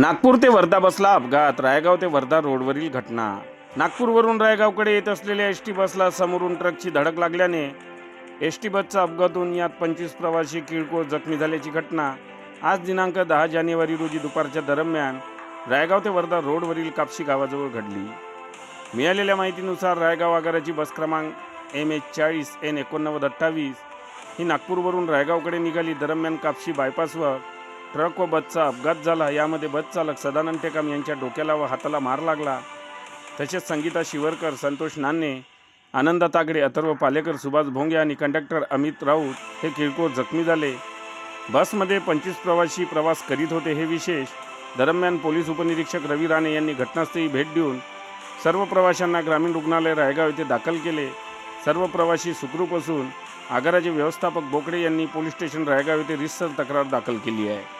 नागपूर ते वर्धा बसला अपघात रायगाव ते वर्धा रोडवरील घटना. नागपूरवरून रायगावकडे येत असलेल्या एस टी बसला समोरून ट्रकची धडक लागल्याने एस टी बसचा अपघात होऊन यात पंचवीस प्रवासी किरकोळ जखमी झाल्याची घटना. आज दिनांक दहा जानेवारी रोजी दुपारच्या दरम्यान रायगाव ते वर्धा रोडवरील कापशी गावाजवळ घडली. मिळालेल्या माहितीनुसार रायगाव आगाराची बस क्रमांक एम एच चाळीस एन एकोणनव्वद अठ्ठावीस ही नागपूरवरून रायगावकडे निघाली. दरम्यान कापशी बायपासवर ट्रक व बसचा अपघात झाला. यामध्ये बस चालक सदानंद टेकाम यांच्या डोक्याला व हाताला मार लागला. तसेच संगीता शिवरकर संतोष नान्ने आनंदा तागडे अथर्व पालेकर सुभाष भोंगे आणि कंडक्टर अमित राऊत हे किरकोळ जखमी झाले. बसमध्ये पंचवीस प्रवासी प्रवास करीत होते हे विशेष. दरम्यान पोलीस उपनिरीक्षक रवी राणे यांनी घटनास्थळी भेट देऊन सर्व प्रवाशांना ग्रामीण रुग्णालय रायगाव येथे दाखल केले. सर्व प्रवासी सुखरूप असून आगाराचे व्यवस्थापक बोकडे यांनी पोलीस स्टेशन रायगाव येथे रितसर तक्रार दाखल केली आहे.